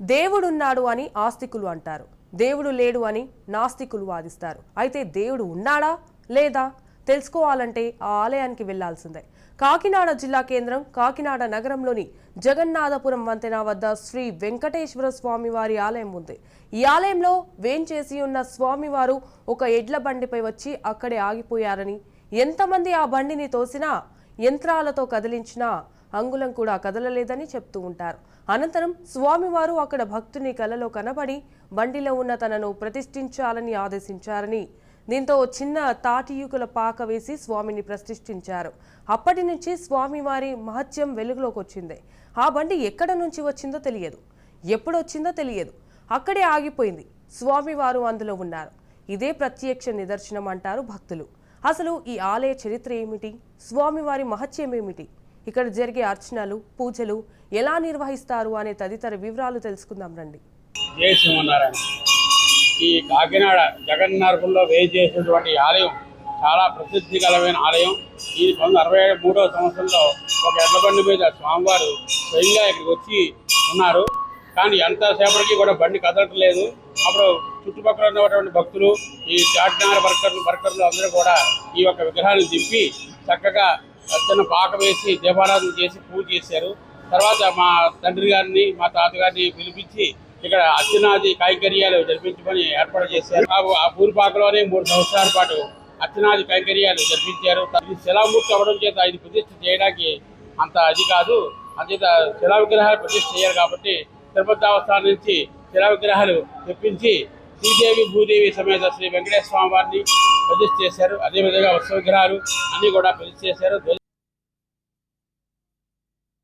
దేవుడున్నాడు అని ఆస్తికులు అంటారు. దేవుడు లేడు అని నాస్తికులు వాదిస్తారు. అయితే దేవుడు ఉన్నాడా? లేదా? తెలుసుకోవాలంటే ఆ ఆలయానికి వెళ్ళాల్సిందే. కాకినాడ జిల్లా కేంద్రం కాకినాడ నగరంలోని జగన్నాథపురం వంతెన వద్ద శ్రీ వెంకటేశ్వర స్వామి వారి ఆలయం ఉంది. ఈ ఆలయంలో వేంచేసి ఉన్న స్వామివారు ఒక ఎడ్ల బండిపై వచ్చి అక్కడే ఆగిపోయారని ఎంతమంది ఆ బండిని తోసినా యంత్రాలతో కదిలించినా అంగుళం కూడా కదలలేదని చెప్తూ ఉంటారు. అనంతరం స్వామివారు అక్కడ భక్తుని కలలో కనబడి బండిలో ఉన్న తనను ప్రతిష్ఠించాలని ఆదేశించారని దీంతో చిన్న తాటియుకుల పాక వేసి స్వామిని ప్రతిష్ఠించారు. అప్పటి నుంచి స్వామివారి మహత్యం వెలుగులోకి వచ్చింది. ఆ బండి ఎక్కడ నుంచి వచ్చిందో తెలియదు. ఎప్పుడొచ్చిందో తెలియదు. అక్కడే ఆగిపోయింది. స్వామివారు అందులో ఉన్నారు. ఇదే ప్రత్యక్ష నిదర్శనం అంటారు భక్తులు. అసలు ఈ ఆలయ చరిత్ర ఏమిటి? స్వామివారి మహత్యం ఏమిటి? ఇక్కడ జరిగే అర్చనలు పూజలు ఎలా నిర్వహిస్తారు అనే తదితర వివరాలు తెలుసుకుందాం రండి. జయ సింహనారాయణ ఈ కాకినాడ జగన్నాథపురంలో వేయి చేసినటువంటి ఆలయం చాలా ప్రసిద్ధి కలమైన ఆలయం. ఈ పంతొమ్మిది అరవై మూడవ సంవత్సరంలో ఒక ఎడ్లబండి మీద స్వామివారు స్వయంగా ఇక్కడికి వచ్చి ఉన్నారు. కానీ ఎంతసేపటికి కూడా బండి కదలట్లేదు. అప్పుడు చుట్టుపక్కల ఉన్నటువంటి భక్తులు ఈ చాటినార వర్కర్లు వర్కర్లు అందరూ కూడా ఈ యొక్క విగ్రహాన్ని దింపి చక్కగా అర్చన పాక వేసి దీపారాధన చేసి పూజ చేశారు. తర్వాత మా తండ్రి గారిని మా తాతగారిని పిలిపించి ఇక్కడ అర్చనాది కైంకర్యాలు జరిపించమని ఏర్పాటు చేశారు. ఆ- పూరిపాకలోనే మూడు సంవత్సరాల పాటు అర్చనాది కైంకర్యాలు జరిపించారు. ఇది శిలామూర్తి అవ్వడం చేత ఇది ప్రతిష్ఠ చేయడానికి అంత అది కాదు. అంచేత శిలా విగ్రహాలు ప్రతిష్ఠ చేయాలి కాబట్టి తిరుపతి దేవస్థానం నుంచి శిలా విగ్రహాలు తెప్పించి శ్రీదేవి భూదేవి సమేత శ్రీ వెంకటేశ్వర స్వామి వారిని ప్రతిష్ఠ చేశారు. అదేవిధంగా ఉత్సవ విగ్రహాలు అన్నీ కూడా ప్రతిష్ఠ చేశారు.